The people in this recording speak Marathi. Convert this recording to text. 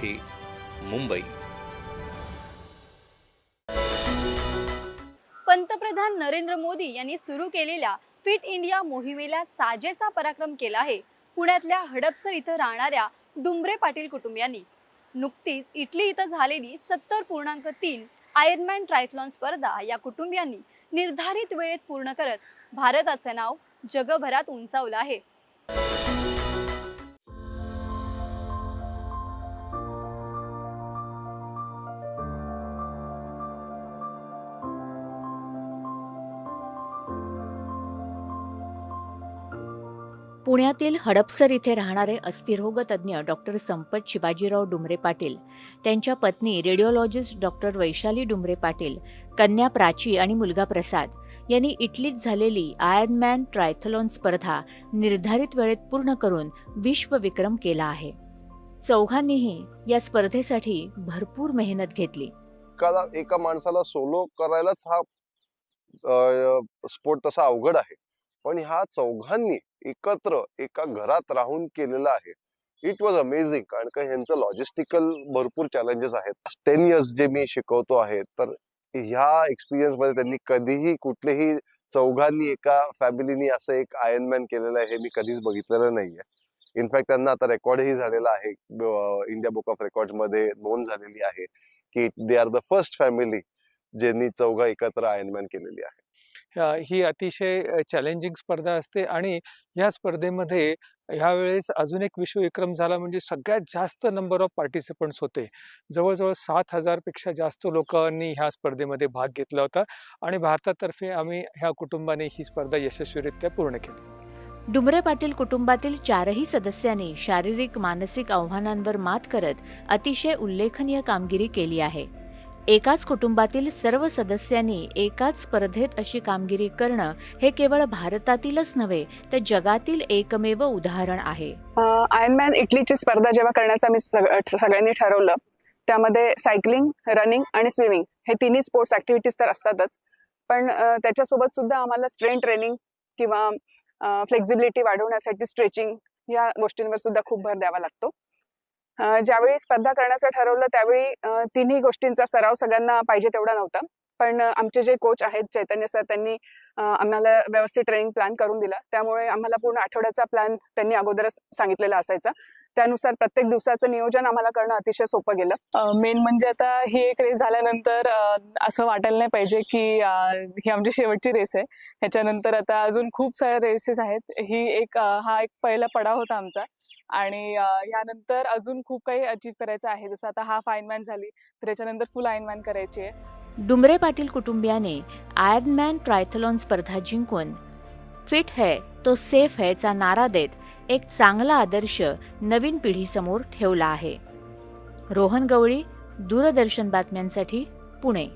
मुंबई. पंतप्रधान नरेंद्र मोदी यांनी सुरू केलेल्या फिट इंडिया मोहिमेला साजेसा पराक्रम केला आहे. पुण्यातल्या हडपसर इथं राहणाऱ्या डुंबरे पाटील कुटुंबियांनी. नुकतीच इटली इथं झालेली सत्तर पूर्णांक तीन आयर्नमॅन ट्रायथलॉन स्पर्धा या कुटुंबियांनी निर्धारित वेळेत पूर्ण करत भारताचं नाव जगभरात उंचावलं आहे. पुण्यातील हडपसर इथे राहणारे अस्थिरोगतज्ञ डॉक्टर संपत शिवाजीराव डुमरे पाटील त्यांच्या पत्नी रेडिओलॉजिस्ट डॉक्टर वैशाली डुमरे पाटील कन्या प्राची आणि मुलगा प्रसाद यांनी इटलीत झालेली आयर्नमॅन ट्रायथलॉन स्पर्धा निर्धारित वेळेत पूर्ण करून विश्वविक्रम केला आहे. चौघांनीही या स्पर्धेसाठी भरपूर मेहनत घेतली. एका माणसाला सोलो करायलाच हा स्पोर्ट तसा अवघड आहे. पण ह्या चौघांनी एकत्र एका घरात राहून केलेलं आहे. इट वॉज अमेझिंग कारण का ह्यांचं लॉजिस्टिकल भरपूर चॅलेंजेस आहेत. टेन इयर्स जे मी शिकवतो आहे तर ह्या एक्सपिरियन्समध्ये त्यांनी कधीही कुठलेही चौघांनी एका फॅमिलीनी असं एक आयर्नमॅन केलेलं आहे हे मी कधीच बघितलेलं नाहीये. इनफॅक्ट त्यांना आता रेकॉर्डही झालेला आहे. इंडिया बुक ऑफ रेकॉर्डमध्ये नोंद झालेली आहे की they are the first family ज्यांनी चौघा एकत्र आयर्नमॅन केलेली आहे. ही अतिशय चॅलेंजिंग स्पर्धा असते आणि ह्या स्पर्धेमध्ये ह्यावेळेस अजून एक विश्वविक्रम झाला म्हणजे सगळ्यात जास्त नंबर ऑफ पार्टिसिपंट्स होते. जवळजवळ सात हजारपेक्षा जास्त लोकांनी ह्या स्पर्धेमध्ये भाग घेतला होता आणि भारतातर्फे आम्ही ह्या कुटुंबाने ही स्पर्धा यशस्वीरित्या पूर्ण केली. डुमरे पाटील कुटुंबातील चारही सदस्यांनी शारीरिक मानसिक आव्हानांवर मात करत अतिशय उल्लेखनीय कामगिरी केली आहे. एकाच कुटुंबातील सर्व सदस्यांनी एकाच स्पर्धेत अशी कामगिरी करणं हे केवळ भारतातीलच नव्हे तर जगातील एकमेव उदाहरण आहे. आयर्नमॅन इटलीची स्पर्धा जेव्हा करण्याचं मी सगळ्यांनी ठरवलं त्यामध्ये सायकलिंग रनिंग आणि स्विमिंग हे तिन्ही स्पोर्ट्स ऍक्टिव्हिटीज तर असतातच. पण त्याच्यासोबत सुद्धा आम्हाला स्ट्रेन ट्रेनिंग किंवा फ्लेक्झिबिलिटी वाढवण्यासाठी स्ट्रेचिंग या गोष्टींवर सुद्धा खूप भर द्यावा लागतो. ज्यावेळी स्पर्धा करण्याचं ठरवलं त्यावेळी तिन्ही गोष्टींचा सराव सगळ्यांना पाहिजे तेवढा नव्हता. पण आमचे जे कोच आहेत चैतन्य सर त्यांनी आम्हाला व्यवस्थित ट्रेनिंग प्लॅन करून दिला. त्यामुळे आम्हाला पूर्ण आठवड्याचा प्लॅन त्यांनी अगोदरच सांगितलेला असायचा. त्यानुसार प्रत्येक दिवसाचं नियोजन आम्हाला करणं अतिशय सोपं गेलं. मेन म्हणजे आता ही एक रेस झाल्यानंतर असं वाटायला नाही पाहिजे की ही आमची शेवटची रेस आहे. ह्याच्यानंतर आता अजून खूप साऱ्या रेसेस आहेत. ही एक हा एक पहिला पडाव होता आमचा. आणि यानंतर अजून खूप काही अचीव करायचं आहे. जसं आता हाफ आयनमॅन झाली तर याच्यानंतर फुल आयनमॅन करायची आहे. डुमरे पाटील कुटुंबियाने आयर्नमॅन ट्रायथलॉन स्पर्धा जिंकून फिट है तो सेफ है चा नारा देत एक चांगला आदर्श नवीन पिढीसमोर ठेवला आहे. रोहन गवळी दूरदर्शन बातम्यांसाठी पुणे.